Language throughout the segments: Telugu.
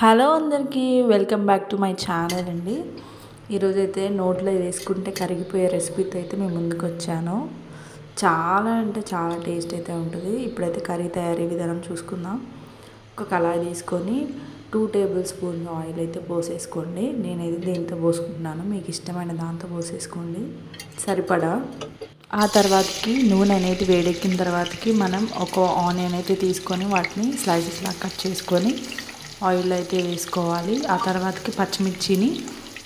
హలో అందరికీ welcome back to my channel అండి. ఈరోజైతే నోట్లో వేసుకుంటే కరిగిపోయే రెసిపీతో అయితే మేము ముందుకు వచ్చాను చాలా అంటే చాలా టేస్ట్ అయితే ఉంటుంది. ఇప్పుడైతే కర్రీ తయారీ విధానం చూసుకుందాం. ఒక కళాయి తీసుకొని టూ టేబుల్ స్పూన్ ఆయిల్ అయితే పోసేసుకోండి. నేనైతే దీంతో పోసుకుంటున్నాను మీకు ఇష్టమైన దాంతో పోసేసుకోండి. సరిపడా? ఆ తర్వాతకి నూనె అనేది వేడెక్కిన తర్వాతకి మనం ఒక ఆనియన్ అయితే తీసుకొని వాటిని స్లైసెస్లా కట్ చేసుకొని ఆయిల్ అయితే వేసుకోవాలి. ఆ తర్వాతకి పచ్చిమిర్చిని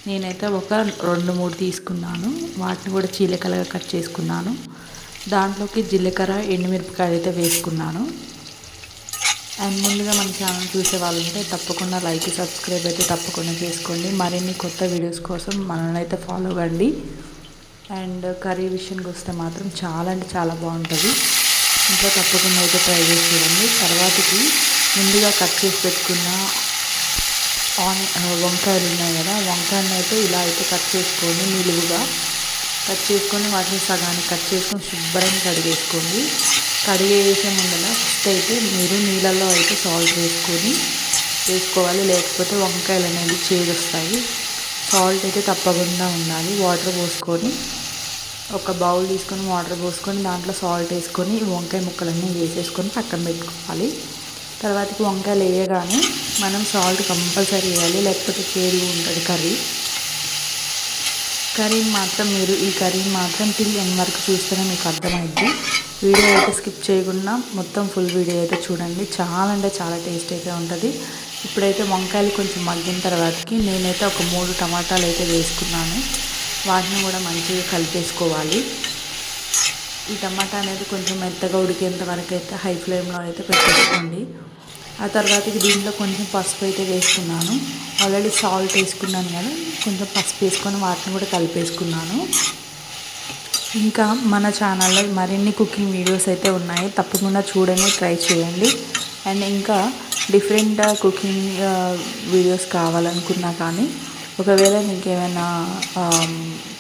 నేనైతే ఒక రెండు మూడు తీసుకున్నాను. వాటిని కూడా చీలకలుగా కట్ చేసుకున్నాను. దాంట్లోకి జీలకర్ర ఎండుమిరపకాయలు అయితే వేసుకున్నాను. అండ్ ముందుగా మన ఛానల్ చూసే వాళ్ళు ఉంటే తప్పకుండా లైక్ సబ్స్క్రైబ్ అయితే తప్పకుండా చేసుకోండి. మరిన్ని కొత్త వీడియోస్ కోసం మనల్ని అయితే ఫాలో అవ్వండి అండ్ కర్రీ విషయానికి వస్తే మాత్రం చాలా అంటే చాలా బాగుంటుంది. ఇంకా తప్పకుండా అయితే ట్రై చేసి చూడండి. తర్వాతకి ముందుగా కట్ చేసి పెట్టుకున్న ఆన్ వంకాయలు ఉన్నాయి కదా వంకాయలను అయితే ఇలా అయితే కట్ చేసుకోండి నిలువుగా. కట్ చేసుకొని వాటిని సగానికి కట్ చేసుకొని శుభ్రంగా కడిగేసుకోండి. కడిగేసే ముందర ఫస్ట్ అయితే మీరు నీళ్ళల్లో అయితే సాల్ట్ వేసుకొని వేసుకోవాలి. లేకపోతే వంకాయలు అనేది చేదొస్తాయి. సాల్ట్ అయితే తప్పకుండా ఉండాలి. వాటర్ పోసుకొని ఒక బౌల్ తీసుకొని వాటర్ పోసుకొని దాంట్లో సాల్ట్ వేసుకొని వంకాయ ముక్కలన్నీ వేసేసుకొని పక్కన పెట్టుకోవాలి. తర్వాతకి వంకాయలు వేయగానే మనం సాల్ట్ కంపల్సరీ వేయాలి లేకపోతే చేదు ఉంటుంది కర్రీ. కర్రీ మాత్రం మీరు ఈ కర్రీ మాత్రం టిల్ ఎన్ వరకు చూస్తేనే మీకు అర్థమైంది వీడియో అయితే స్కిప్ చేయకుండా మొత్తం ఫుల్ వీడియో అయితే చూడండి. చాలా అంటే చాలా టేస్ట్ అయితే ఉంటుంది. ఇప్పుడైతే వంకాయలు కొంచెం మగ్గిన తర్వాతకి నేనైతే ఒక మూడు టమాటాలు అయితే వేసుకున్నాను. వాటిని కూడా మంచిగా కలిపేసుకోవాలి. ఈ టమాటా అనేది కొంచెం మెత్తగా ఉడికేంత వరకు అయితే హై ఫ్లేమ్లో అయితే పెట్టేసుకోండి. ఆ తర్వాత దీంట్లో కొంచెం పసుపు అయితే వేసుకున్నాను. ఆల్రెడీ సాల్ట్ వేసుకున్నాను కదా కొంచెం పసుపు వేసుకొని వాటిని కూడా కలిపేసుకున్నాను. ఇంకా మన ఛానల్లో మరిన్ని కుకింగ్ వీడియోస్ అయితే ఉన్నాయి. తప్పకుండా చూడండి ట్రై చేయండి. అండ్ ఇంకా డిఫరెంట్ కుకింగ్ వీడియోస్ కావాలనుకున్నా కానీ ఒకవేళ మీకు ఏమైనా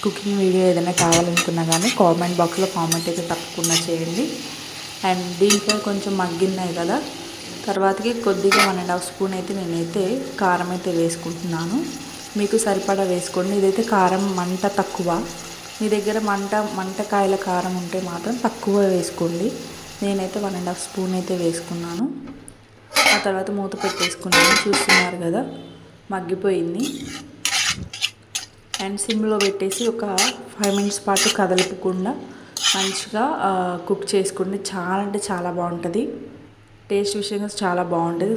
కుకింగ్ వీడియో ఏదైనా కావాలనుకున్నా కానీ కామెంట్ బాక్స్లో కామెంట్ అయితే తప్పకుండా చేయండి. అండ్ దీంట్లో కొంచెం మగ్గిన్నాయి కదా తర్వాతకి కొద్దిగా వన్ అండ్ హాఫ్ స్పూన్ అయితే నేనైతే కారం అయితే వేసుకుంటున్నాను. మీకు సరిపడా వేసుకోండి. ఇదైతే కారం మంట తక్కువ. మీ దగ్గర మంట మంటకాయల కారం ఉంటే మాత్రం తక్కువ వేసుకోండి. నేనైతే వన్ అండ్ హాఫ్ స్పూన్ అయితే వేసుకున్నాను. ఆ తర్వాత మూత పెట్టేసుకున్నాను. చూస్తున్నారు కదా మగ్గిపోయింది. అండ్ సిమ్లో పెట్టేసి ఒక ఫైవ్ మినిట్స్ పాటు కదలపకుండా మంచిగా కుక్ చేసుకుంటే చాలా అంటే చాలా బాగుంటుంది. టేస్ట్ విషయంగా చాలా బాగుంటుంది.